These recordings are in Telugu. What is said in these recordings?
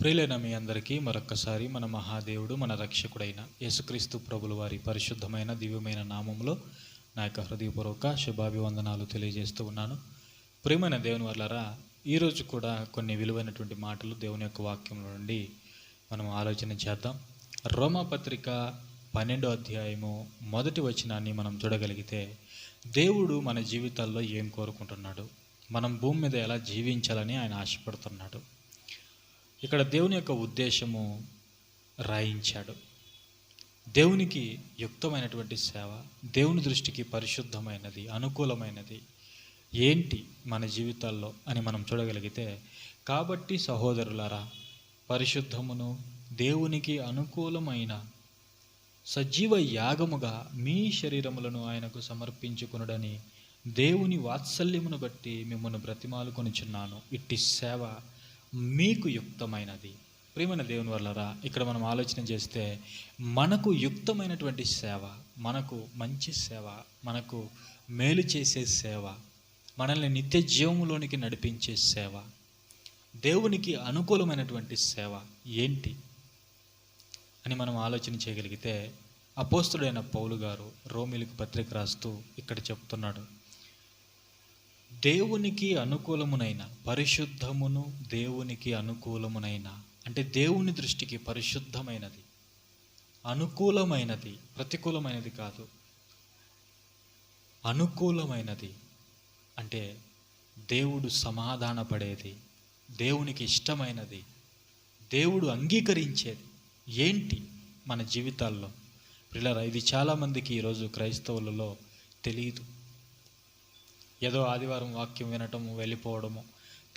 ప్రియులైన మీ అందరికీ మరొక్కసారి మన మహాదేవుడు మన రక్షకుడైన యేసుక్రీస్తు ప్రభుల వారి పరిశుద్ధమైన దివ్యమైన నామంలో నా యొక్క హృదయపూర్వక శుభాభివందనాలు తెలియజేస్తూ ఉన్నాను. ప్రియమైన దేవుని వల్లరా ఈరోజు కూడా కొన్ని విలువైనటువంటి మాటలు దేవుని యొక్క వాక్యంలో నుండి మనం ఆలోచన చేద్దాం. రోమపత్రిక పన్నెండో అధ్యాయము మొదటి వచనాన్ని మనం చూడగలిగితే దేవుడు మన జీవితాల్లో ఏం కోరుకుంటున్నాడు? మనం భూమి మీద ఎలా జీవించాలని ఆయన ఆశపడుతున్నాడు? ఇక్కడ దేవుని యొక్క ఉద్దేశము రాయించాడు. దేవునికి యుక్తమైనటువంటి సేవ దేవుని దృష్టికి పరిశుద్ధమైనది అనుకూలమైనది ఏంటి మన జీవితాల్లో అని మనం చూడగలిగితే కాబట్టి సహోదరులారా పరిశుద్ధమును దేవునికి అనుకూలమైన సజీవ యాగముగా మీ శరీరములను ఆయనకు సమర్పించుకునుడని దేవుని వాత్సల్యమును బట్టి మిమ్మల్ని బ్రతిమాలుకొనిచున్నాను. ఇట్టి సేవ మీకు యుక్తమైనది. ప్రియమైన దేవుని వల్లరా ఇక్కడ మనం ఆలోచన చేస్తే మనకు యుక్తమైనటువంటి సేవ మనకు మంచి సేవ మనకు మేలు చేసే సేవ మనల్ని నిత్య జీవంలోనికి నడిపించే సేవ దేవునికి అనుకూలమైనటువంటి సేవ ఏంటి అని మనం ఆలోచన చేయగలిగితే అపోస్తుడైన పౌలు గారు రోమిలకు పత్రిక రాస్తూ ఇక్కడ చెప్తున్నాడు. దేవునికి అనుకూలమునైన పరిశుద్ధమును దేవునికి అనుకూలమునైన అంటే దేవుని దృష్టికి పరిశుద్ధమైనది అనుకూలమైనది ప్రతికూలమైనది కాదు. అనుకూలమైనది అంటే దేవుడు సమాధానపడేది దేవునికి ఇష్టమైనది దేవుడు అంగీకరించేది. ఏంటి? మన జీవితాల్లో. పిల్లరా ఇది చాలామందికి ఈరోజు క్రైస్తవులలో తెలియదు ఏదో ఆదివారం వాక్యం వినటము వెళ్ళిపోవడము.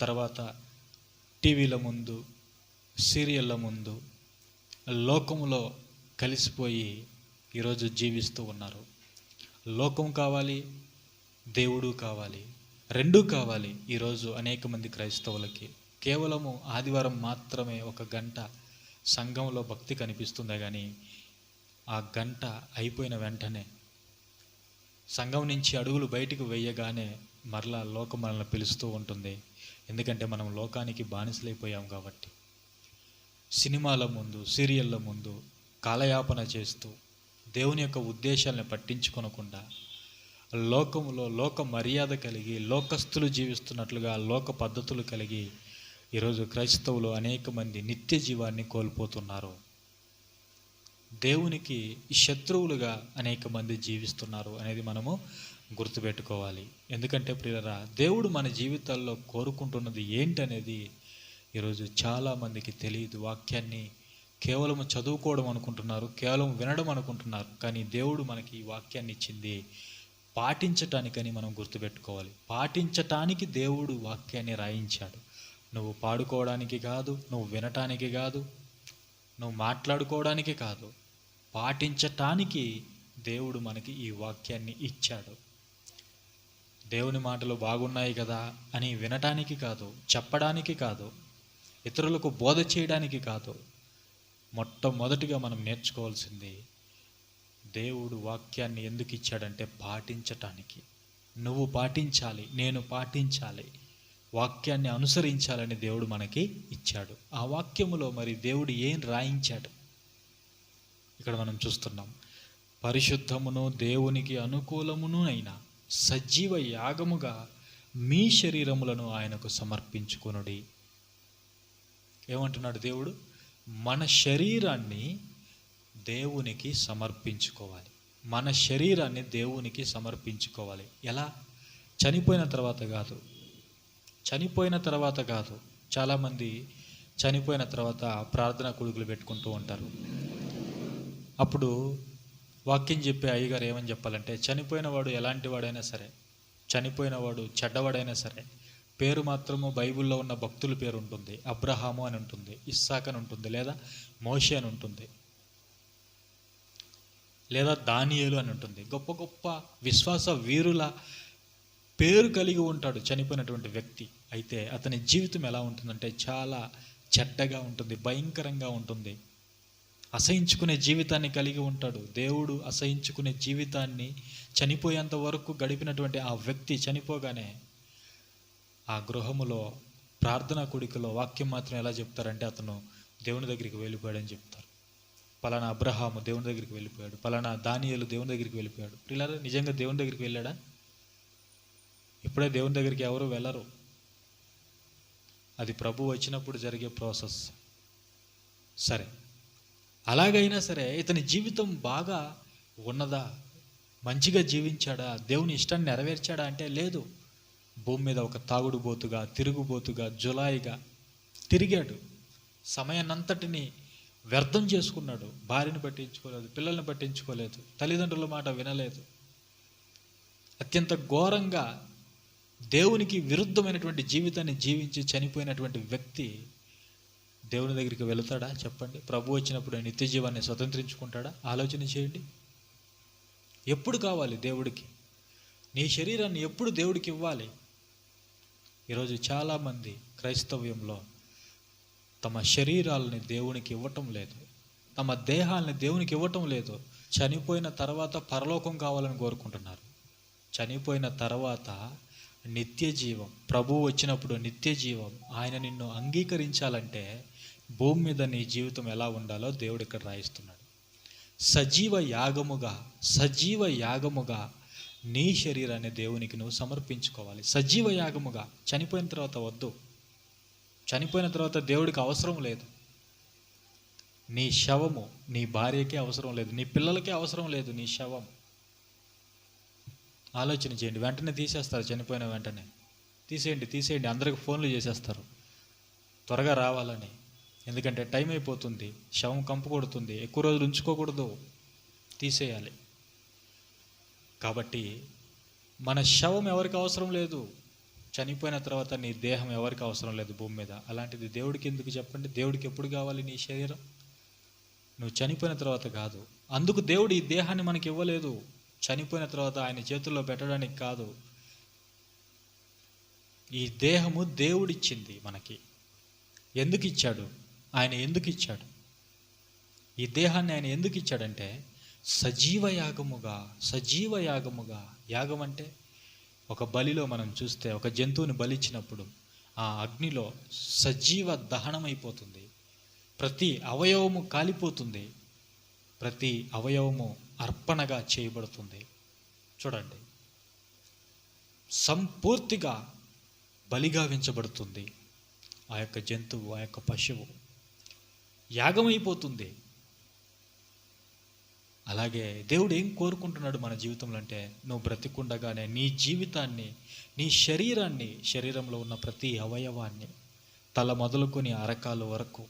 తర్వాత టీవీల ముందు సీరియళ్ళ ముందు లోకములో కలిసిపోయి ఈరోజు జీవిస్తూ ఉన్నారు. లోకం కావాలి దేవుడు కావాలి రెండూ కావాలి ఈరోజు అనేక మంది క్రైస్తవులకి. కేవలము ఆదివారం మాత్రమే ఒక గంట సంఘంలో భక్తి కనిపిస్తుందే కానీ ఆ గంట అయిపోయిన వెంటనే సంఘం నుంచి అడుగులు బయటికి వేయగానే మరలా లోకం మనల్ని పిలుస్తూ ఉంటుంది. ఎందుకంటే మనం లోకానికి బానిసలైపోయాం కాబట్టి. సినిమాల ముందు సీరియళ్ళ ముందు కాలయాపన చేస్తూ దేవుని యొక్క ఉద్దేశాలను పట్టించుకొనకుండా లోకంలో లోక మర్యాద కలిగి లోకస్తులు జీవిస్తున్నట్లుగా లోక పద్ధతులు కలిగి ఈరోజు క్రైస్తవులు అనేక మంది నిత్య జీవాన్ని కోల్పోతున్నారు. దేవునికి శత్రువులుగా అనేక మంది జీవిస్తున్నారు అనేది మనము గుర్తుపెట్టుకోవాలి. ఎందుకంటే ప్రియరా దేవుడు మన జీవితాల్లో కోరుకుంటున్నది ఏంటనేది ఈరోజు చాలామందికి తెలియదు. వాక్యాన్ని కేవలం చదువుకోవడం అనుకుంటున్నారు కేవలం వినడం అనుకుంటున్నారు కానీ దేవుడు మనకి ఈ వాక్యాన్ని ఇచ్చింది పాటించటానికని మనం గుర్తుపెట్టుకోవాలి. పాటించటానికి దేవుడు వాక్యాన్ని రాయించాడు. నువ్వు పాడుకోవడానికి కాదు నువ్వు వినటానికి కాదు నువ్వు మాట్లాడుకోవడానికి కాదు పాటించటానికి దేవుడు మనకి ఈ వాక్యాన్ని ఇచ్చాడు. దేవుని మాటలు బాగున్నాయి కదా అని వినటానికి కాదు చెప్పడానికి కాదు ఇతరులకు బోధ చేయడానికి కాదు. మొట్టమొదటిగా మనం నేర్చుకోవాల్సింది దేవుడు వాక్యాన్ని ఎందుకు ఇచ్చాడంటే పాటించటానికి. నువ్వు పాటించాలి నేను పాటించాలి వాక్యాన్ని అనుసరించాలని దేవుడు మనకి ఇచ్చాడు. ఆ వాక్యములో మరి దేవుడు ఏం రాయించాడు? ఇక్కడ మనం చూస్తున్నాం. పరిశుద్ధమును దేవునికి అనుకూలమును అయినా సజీవ యాగముగా మీ శరీరములను ఆయనకు సమర్పించుకొనుడి. ఏమంటున్నాడు దేవుడు? మన శరీరాన్ని దేవునికి సమర్పించుకోవాలి. మన శరీరాన్ని దేవునికి సమర్పించుకోవాలి. ఎలా? చనిపోయిన తర్వాత కాదు. చనిపోయిన తర్వాత కాదు. చాలామంది చనిపోయిన తర్వాత ప్రార్థన కొడుకులు పెట్టుకుంటూ ఉంటారు. అప్పుడు వాక్యం చెప్పే అయ్యగారు ఏమని చెప్పాలంటే చనిపోయిన వాడు ఎలాంటి వాడైనా సరే చనిపోయిన వాడు చెడ్డవాడైనా సరే పేరు మాత్రము బైబిల్లో ఉన్న భక్తుల పేరు ఉంటుంది. అబ్రహాము అని ఉంటుంది ఇస్సాక్ అని ఉంటుంది లేదా మోషే అని ఉంటుంది లేదా దానియేలు అని ఉంటుంది. గొప్ప గొప్ప విశ్వాస వీరుల పేరు కలిగి ఉంటాడు చనిపోయినటువంటి వ్యక్తి. అయితే అతని జీవితం ఎలా ఉంటుందంటే చాలా చెడ్డగా ఉంటుంది భయంకరంగా ఉంటుంది. అసహించుకునే జీవితాన్ని కలిగి ఉంటాడు. దేవుడు అసహించుకునే జీవితాన్ని చనిపోయేంత వరకు గడిపినటువంటి ఆ వ్యక్తి చనిపోగానే ఆ గృహములో ప్రార్థనా కుడికలో వాక్యం మాత్రం ఎలా చెప్తారంటే అతను దేవుని దగ్గరికి వెళ్ళిపోయాడని చెప్తారు. పలానా అబ్రహాము దేవుని దగ్గరికి వెళ్ళిపోయాడు. పలానా దానియలు దేవుని దగ్గరికి వెళ్ళిపోయాడు. ఇలా నిజంగా దేవుని దగ్గరికి వెళ్ళాడా? ఇప్పుడే దేవుని దగ్గరికి ఎవరు వెళ్ళరు. అది ప్రభు వచ్చినప్పుడు జరిగే ప్రాసెస్. సరే. అలాగైనా సరే ఇతని జీవితం బాగా ఉన్నదా? మంచిగా జీవించాడా? దేవుని ఇష్టాన్ని నెరవేర్చాడా అంటే లేదు. భూమి మీద ఒక తాగుడుబోతుగా తిరుగుబోతుగా జులాయిగా తిరిగాడు. సమయాన్నంతటిని వ్యర్థం చేసుకున్నాడు. భార్యను పట్టించుకోలేదు పిల్లల్ని పట్టించుకోలేదు తల్లిదండ్రుల మాట వినలేదు. అత్యంత ఘోరంగా దేవునికి విరుద్ధమైనటువంటి జీవితాన్ని జీవించి చనిపోయినటువంటి వ్యక్తి దేవుని దగ్గరికి వెళుతాడా? చెప్పండి. ప్రభు వచ్చినప్పుడు నిత్య జీవాన్ని స్వతంత్రించుకుంటాడా? ఆలోచన చేయండి. ఎప్పుడు కావాలి దేవుడికి? నీ శరీరాన్ని ఎప్పుడు దేవుడికి ఇవ్వాలి? ఈరోజు చాలామంది క్రైస్తవ్యంలో తమ శరీరాలని దేవునికి ఇవ్వటం లేదు. తమ దేహాలని దేవునికి ఇవ్వటం లేదు. చనిపోయిన తర్వాత పరలోకం కావాలని కోరుకుంటున్నారు. చనిపోయిన తర్వాత నిత్య జీవం ప్రభువు వచ్చినప్పుడు నిత్య జీవం ఆయన నిన్ను అంగీకరించాలంటే భూమి మీద నీ జీవితం ఎలా ఉండాలో దేవుడు ఇక్కడ రాయిస్తున్నాడు. సజీవ యాగముగా సజీవ యాగముగా నీ శరీరాన్ని దేవునికి నువ్వు సమర్పించుకోవాలి. సజీవ యాగముగా. చనిపోయిన తర్వాత వద్దు. చనిపోయిన తర్వాత దేవుడికి అవసరం లేదు. నీ శవము నీ భార్యకే అవసరం లేదు. నీ పిల్లలకే అవసరం లేదు నీ శవం. ఆలోచన చేయండి. వెంటనే తీసేస్తారు. చనిపోయిన వెంటనే. తీసేయండి తీసేయండి. అందరికి ఫోన్లు చేసేస్తారు. త్వరగా రావాలని. ఎందుకంటే టైం అయిపోతుంది. శవం కంపు కొడుతుంది. ఎక్కువ రోజులు ఉంచుకోకూడదు. తీసేయాలి. కాబట్టి మన శవం ఎవరికి అవసరం లేదు? చనిపోయిన తర్వాత నీ దేహం ఎవరికి అవసరం లేదు భూమి మీద? అలాంటిది దేవుడికి ఎందుకు చెప్పండి? దేవుడికి ఎప్పుడు కావాలి నీ శరీరం? నువ్వు చనిపోయిన తర్వాత కాదు. అందుకు దేవుడు ఈ దేహాన్ని మనకి ఇవ్వలేదు. చనిపోయిన తర్వాత ఆయన చేతుల్లో పెట్టడానికి కాదు. ఈ దేహము దేవుడిచ్చింది మనకి. ఎందుకు ఇచ్చాడు ఆయన ఎందుకు ఇచ్చాడు ఈ దేహాన్ని ఆయన ఎందుకు ఇచ్చాడంటే సజీవ యాగముగా సజీవ యాగముగా యాగం అంటే ఒక బలిలో మనం చూస్తే ఒక జంతువుని బలిచ్చినప్పుడు ఆ అగ్నిలో సజీవ దహనం అయిపోతుంది ప్రతి అవయవము కాలిపోతుంది. ప్రతి అవయవము అర్పణగా చేయబడుతుంది. చూడండి. సంపూర్తిగా బలిగావించబడుతుంది ఆ యొక్క జంతువు ఆ యొక్క పశువు యాగమైపోతుంది. అలాగే దేవుడు ఏం కోరుకుంటున్నాడు మన జీవితంలో అంటే నువ్వు బ్రతికుండగానే నీ జీవితాన్ని నీ శరీరాన్ని శరీరంలో ఉన్న ప్రతి అవయవాన్ని తల మొదలుకొని అరకాలు వరకు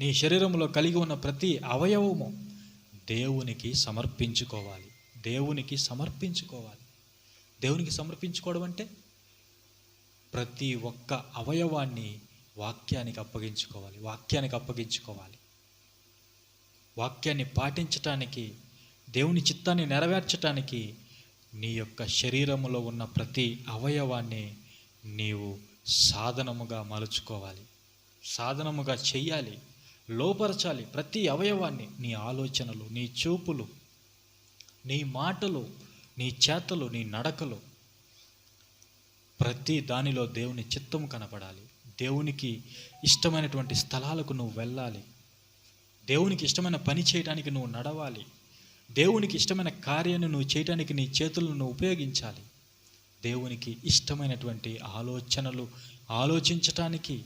నీ శరీరంలో కలిగి ఉన్న ప్రతి అవయవము దేవునికి సమర్పించుకోవాలి. దేవునికి సమర్పించుకోవాలి. దేవునికి సమర్పించుకోవడం అంటే ప్రతి ఒక్క అవయవాన్ని వాక్యానికి అప్పగించుకోవాలి. వాక్యానికి అప్పగించుకోవాలి. వాక్యాన్ని పాటించటానికి దేవుని చిత్తాన్ని నెరవేర్చటానికి నీ యొక్క శరీరములో ఉన్న ప్రతి అవయవాన్ని నీవు సాధనముగా మలుచుకోవాలి. సాధనముగా చెయ్యాలి లోపరచాలి ప్రతి అవయవాన్ని. నీ ఆలోచనలు నీ చూపులు నీ మాటలు నీ చేతలు నీ నడకలు. ప్రతి దానిలో దేవుని చిత్తం కనపడాలి. దేవునికి ఇష్టమైనటువంటి స్థలాలకు నువ్వు వెళ్ళాలి. దేవునికి ఇష్టమైన పని చేయడానికి నువ్వు నడవాలి. దేవునికి ఇష్టమైన కార్యాన్ని నువ్వు చేయడానికి నీ చేతులను నువ్వు ఉపయోగించాలి. దేవునికి ఇష్టమైనటువంటి ఆలోచనలు ఆలోచించటానికి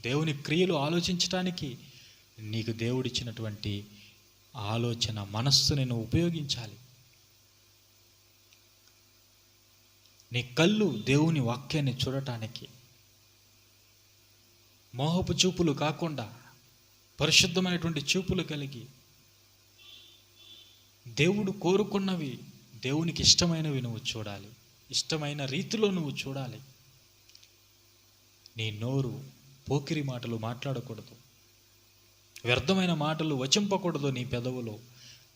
దేవుని క్రియలు ఆలోచించటానికి నీకు దేవుడిచ్చినటువంటి ఆలోచన మనస్సుని నువ్వు ఉపయోగించాలి. నీ కళ్ళు దేవుని వాక్యాన్ని చూడటానికి మోహపు చూపులు కాకుండా పరిశుద్ధమైనటువంటి చూపులు కలిగి దేవుడు కోరుకున్నవి దేవునికి ఇష్టమైనవి నువ్వు చూడాలి. ఇష్టమైన రీతిలో నువ్వు చూడాలి. నీ నోరు పోకిరి మాటలు మాట్లాడకూడదు. వ్యర్థమైన మాటలు వచింపకూడదు నీ పెదవులో.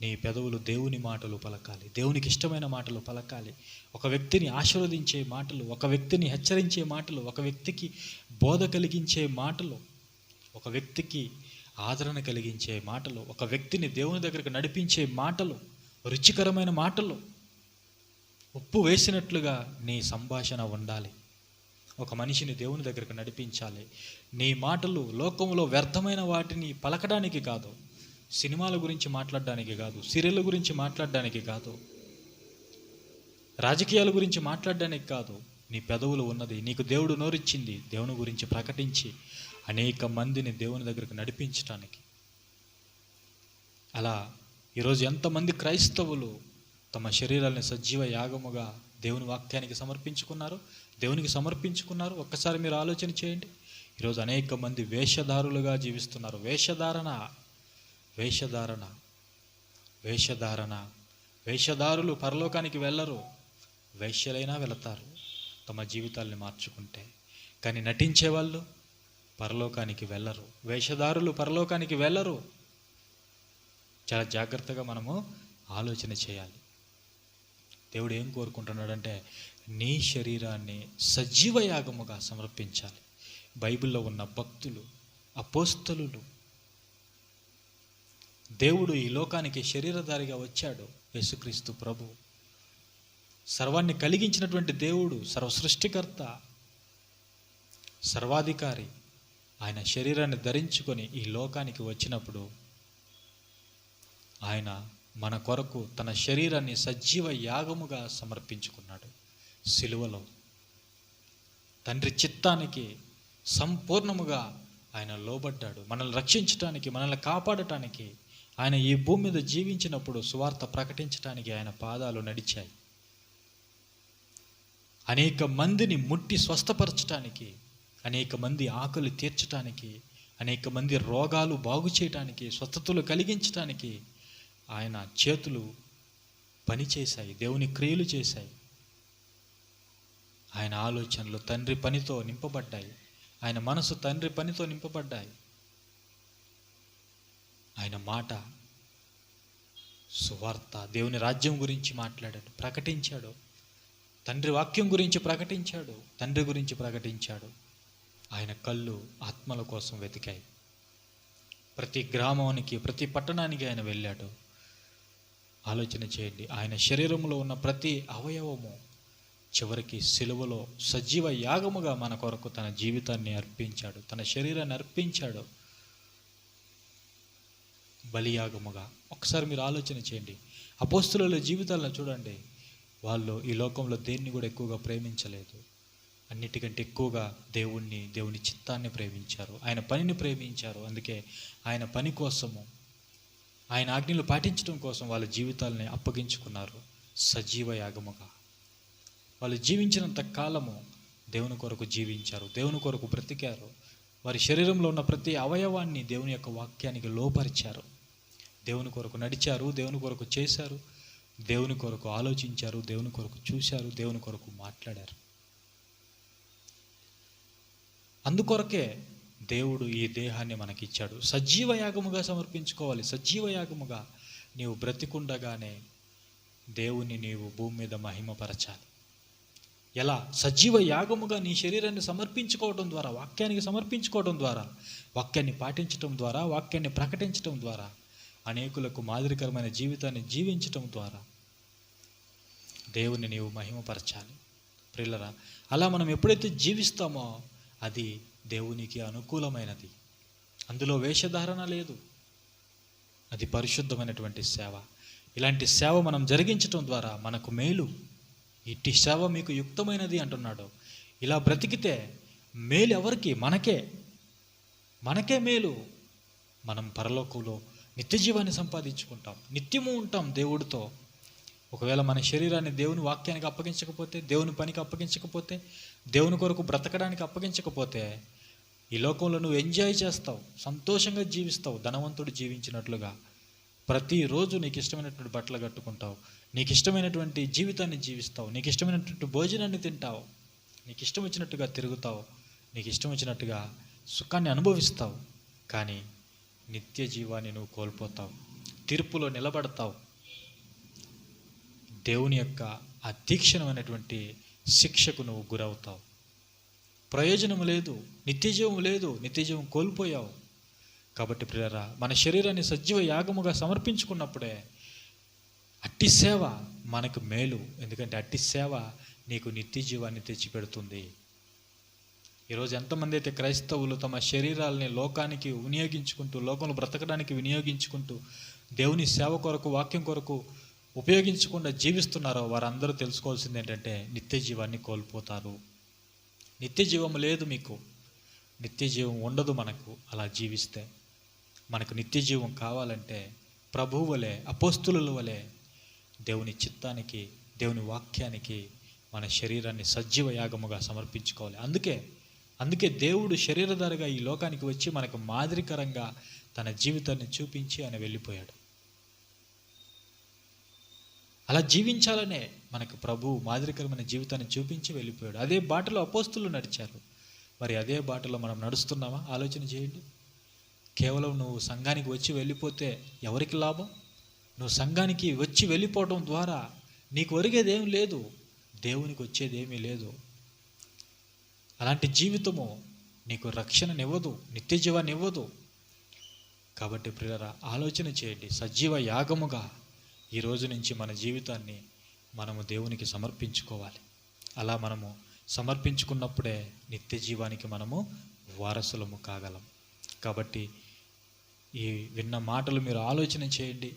నీ పెదవులు దేవుని మాటలు పలకాలి. దేవునికి ఇష్టమైన మాటలు పలకాలి. ఒక వ్యక్తిని ఆశీర్వదించే మాటలు ఒక వ్యక్తిని హెచ్చరించే మాటలు ఒక వ్యక్తికి బోధ కలిగించే మాటలు ఒక వ్యక్తికి ఆదరణ కలిగించే మాటలు ఒక వ్యక్తిని దేవుని దగ్గరకు నడిపించే మాటలు రుచికరమైన మాటలు. ఉప్పు వేసినట్లుగా నీ సంభాషణ ఉండాలి. ఒక మనిషిని దేవుని దగ్గరకు నడిపించాలి. నీ మాటలు లోకంలో వ్యర్థమైన వాటిని పలకడానికి కాదు. సినిమాల గురించి మాట్లాడడానికి కాదు. సీరియళ్ళ గురించి మాట్లాడడానికి కాదు. రాజకీయాల గురించి మాట్లాడడానికి కాదు. నీ పెదవులు ఉన్నది. నీకు దేవుడు నోరిచ్చింది. దేవుని గురించి ప్రకటించి అనేక మందిని దేవుని దగ్గరకు నడిపించటానికి. అలా ఈరోజు ఎంతమంది క్రైస్తవులు తమ శరీరాలను సజీవ యాగముగా దేవుని వాక్యానికి సమర్పించుకున్నారు దేవునికి సమర్పించుకున్నారు. ఒక్కసారి మీరు ఆలోచన చేయండి. ఈరోజు అనేక మంది వేషధారులుగా జీవిస్తున్నారు. వేషధారణ వేషధారణ వేషధారణ. వేషధారులు పరలోకానికి వెళ్ళరు. వేష్యలైనా వెళతారు. తమ జీవితాల్ని మార్చుకుంటే. కానీ నటించే వాళ్ళు పరలోకానికి వెళ్ళరు. వేషధారులు పరలోకానికి వెళ్ళరు. చాలా జాగ్రత్తగా మనము ఆలోచన చేయాలి. దేవుడు ఏం కోరుకుంటున్నాడంటే నీ శరీరాన్ని సజీవ యాగముగా సమర్పించాలి. బైబిల్లో ఉన్న భక్తులు అపోస్తలు దేవుడు ఈ లోకానికి శరీరధారిగా వచ్చాడు యేసుక్రీస్తు ప్రభు. సర్వాన్ని కలిగించినటువంటి దేవుడు సర్వసృష్టికర్త సర్వాధికారి. ఆయన శరీరాన్ని ధరించుకొని ఈ లోకానికి వచ్చినప్పుడు ఆయన మన కొరకు తన శరీరాన్ని సజీవ యాగముగా సమర్పించుకున్నాడు. సిలువలో తండ్రి చిత్తానికి సంపూర్ణముగా ఆయన లోబడ్డాడు. మనల్ని రక్షించటానికి మనల్ని కాపాడటానికి ఆయన ఈ భూమి మీద జీవించినప్పుడు సువార్త ప్రకటించటానికి ఆయన పాదాలు నడిచాయి. అనేక మందిని ముట్టి స్వస్థపరచటానికి అనేక మంది ఆకలి తీర్చటానికి అనేక మంది రోగాలు బాగు చేయటానికి స్వస్థతలు కలిగించటానికి ఆయన చేతులు పనిచేశాయి దేవుని క్రియలు చేశాయి. ఆయన ఆలోచనలు తండ్రి పనితో నింపబడ్డాయి. ఆయన మనసు తండ్రి పనితో నింపబడ్డాయి. ఆయన మాట సువార్త దేవుని రాజ్యం గురించి మాట్లాడాడు ప్రకటించాడు. తండ్రి వాక్యం గురించి ప్రకటించాడు తండ్రి గురించి ప్రకటించాడు. ఆయన కళ్ళు ఆత్మల కోసం వెతికాయి. ప్రతి గ్రామానికి ప్రతి పట్టణానికి ఆయన వెళ్ళాడు. ఆలోచన చేయండి. ఆయన శరీరంలో ఉన్న ప్రతి అవయవము చివరికి సిలువలో సజీవ యాగముగా మన కొరకు తన జీవితాన్ని అర్పించాడు. తన శరీరాన్ని అర్పించాడు. బలియాగముగా. ఒకసారి మీరు ఆలోచన చేయండి. అపోస్తుల జీవితాలను చూడండి. వాళ్ళు ఈ లోకంలో దేన్ని కూడా ఎక్కువగా ప్రేమించలేదు. అన్నిటికంటే ఎక్కువగా దేవుణ్ణి దేవుని చిత్తాన్ని ప్రేమించారు. ఆయన పనిని ప్రేమించారు. అందుకే ఆయన పని కోసము ఆయన ఆజ్ఞలు పాటించడం కోసం వాళ్ళ జీవితాలని అప్పగించుకున్నారు సజీవ యాగముగా. వాళ్ళు జీవించినంత కాలము దేవుని కొరకు జీవించారు దేవుని కొరకు బ్రతికారు. వారి శరీరంలో ఉన్న ప్రతి అవయవాన్ని దేవుని యొక్క వాక్యానికి లోపరిచారు దేవుని కొరకు నడిచారు దేవుని కొరకు చేశారు దేవుని కొరకు ఆలోచించారు దేవుని కొరకు చూశారు దేవుని కొరకు మాట్లాడారు. అందుకొరకే దేవుడు ఈ దేహాన్ని మనకిచ్చాడు. సజీవ యాగముగా సమర్పించుకోవాలి. సజీవ యాగముగా నీవు బ్రతికుండగానే దేవుని నీవు భూమి మీద మహిమపరచాలి. ఎలా? సజీవ యాగముగా నీ శరీరాన్ని సమర్పించుకోవడం ద్వారా వాక్యానికి సమర్పించుకోవడం ద్వారా వాక్యాన్ని పాటించటం ద్వారా వాక్యాన్ని ప్రకటించటం ద్వారా అనేకులకు మాదిరికరమైన జీవితాన్ని జీవించటం ద్వారా దేవుని నీవు మహిమపరచాలి. ప్రిల్లరా అలా మనం ఎప్పుడైతే జీవిస్తామో అది దేవునికి అనుకూలమైనది. అందులో వేషధారణ లేదు. అది పరిశుద్ధమైనటువంటి సేవ. ఇలాంటి సేవ మనం జరిగించటం ద్వారా మనకు మేలు. ఇట్టి సేవ మీకు యుక్తమైనది అంటున్నాడు. ఇలా బ్రతికితే మేలు ఎవరికి? మనకే. మనకే మేలు. మనం పరలోకంలో నిత్య జీవాన్ని సంపాదించుకుంటాం. నిత్యము ఉంటాం దేవుడితో. ఒకవేళ మన శరీరాన్ని దేవుని వాక్యానికి అప్పగించకపోతే దేవుని పనికి అప్పగించకపోతే దేవుని కొరకు బ్రతకడానికి అప్పగించకపోతే ఈ లోకంలో నువ్వు ఎంజాయ్ చేస్తావు సంతోషంగా జీవిస్తావు ధనవంతుడు జీవించినట్లుగా. ప్రతిరోజు నీకు ఇష్టమైనటువంటి బట్టలు కట్టుకుంటావు నీకు ఇష్టమైనటువంటి జీవితాన్ని జీవిస్తావు నీకు ఇష్టమైనటువంటి భోజనాన్ని తింటావు నీకు ఇష్టం వచ్చినట్టుగా తిరుగుతావు నీకు ఇష్టం వచ్చినట్టుగా సుఖాన్ని అనుభవిస్తావు. కానీ నిత్య జీవాన్ని నువ్వు కోల్పోతావు తీర్పులో నిలబడతావు. దేవుని యొక్క అతీక్షణమైనటువంటి శిక్షకు నువ్వు గురవుతావు. ప్రయోజనం లేదు నిత్యజీవం లేదు నిత్యజీవం కోల్పోయావు. కాబట్టి ప్రియరా మన శరీరాన్ని సజీవ యాగముగా సమర్పించుకున్నప్పుడే అట్టి సేవ మనకు మేలు. ఎందుకంటే అట్టి సేవ నీకు నిత్య జీవాన్ని తెచ్చిపెడుతుంది. ఈరోజు ఎంతమంది అయితే క్రైస్తవులు తమ శరీరాల్ని లోకానికి వినియోగించుకుంటూ లోకంలో బ్రతకడానికి వినియోగించుకుంటూ దేవుని సేవ కొరకు వాక్యం కొరకు ఉపయోగించకుండా జీవిస్తున్నారో వారందరూ తెలుసుకోవాల్సింది ఏంటంటే నిత్య జీవాన్ని కోల్పోతారు. నిత్య జీవం లేదు మీకు. నిత్య జీవం ఉండదు మనకు అలా జీవిస్తే. మనకు నిత్య జీవం కావాలంటే ప్రభువు వలె అపోస్తుల వలె దేవుని చిత్తానికి దేవుని వాక్యానికి మన శరీరాన్ని సజీవ యాగముగా సమర్పించుకోవాలి. అందుకే అందుకే దేవుడు శరీరధారిగా ఈ లోకానికి వచ్చి మనకు మాదిరికరంగా తన జీవితాన్ని చూపించి ఆయన వెళ్ళిపోయాడు. అలా జీవించాలనే మనకు ప్రభు మాదిరికరమైన జీవితాన్ని చూపించి వెళ్ళిపోయాడు. అదే బాటలో అపోస్తులు నడిచారు. మరి అదే బాటలో మనం నడుస్తున్నామా? ఆలోచన చేయండి. కేవలం నువ్వు సంఘానికి వచ్చి వెళ్ళిపోతే ఎవరికి లాభం? నువ్వు సంఘానికి వచ్చి వెళ్ళిపోవడం ద్వారా నీకు ఒరిగేది ఏం లేదు. దేవునికి వచ్చేది ఏమీ లేదు. అలాంటి జీవితము నీకు రక్షణనివ్వదు నిత్య జీవాన్ని ఇవ్వదు కాబట్టి ప్రియరా ఆలోచన చేయండి. సజీవ యాగముగా ఈ రోజు నుంచి మన జీవితాన్ని మనము దేవునికి సమర్పించుకోవాలి. అలా మనము సమర్పించుకున్నప్పుడే నిత్య జీవానికి మనము వారసులము కాగలం. కాబట్టి ఈ విన్న మాటలు మీరు ఆలోచన చేయండి.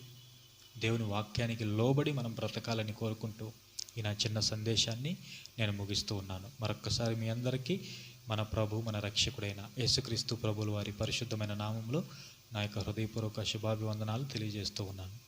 దేవుని వాక్యానికి లోబడి మనం బ్రతకాలని కోరుకుంటూ ఈ నా చిన్న సందేశాన్ని నేను ముగిస్తూ ఉన్నాను. మరొక్కసారి మీ అందరికీ మన ప్రభు మన రక్షకుడైన యేసుక్రీస్తు ప్రభులు వారి పరిశుద్ధమైన నామంలో నా యొక్క హృదయపూర్వక శుభాభివందనాలు తెలియజేస్తూ ఉన్నాను.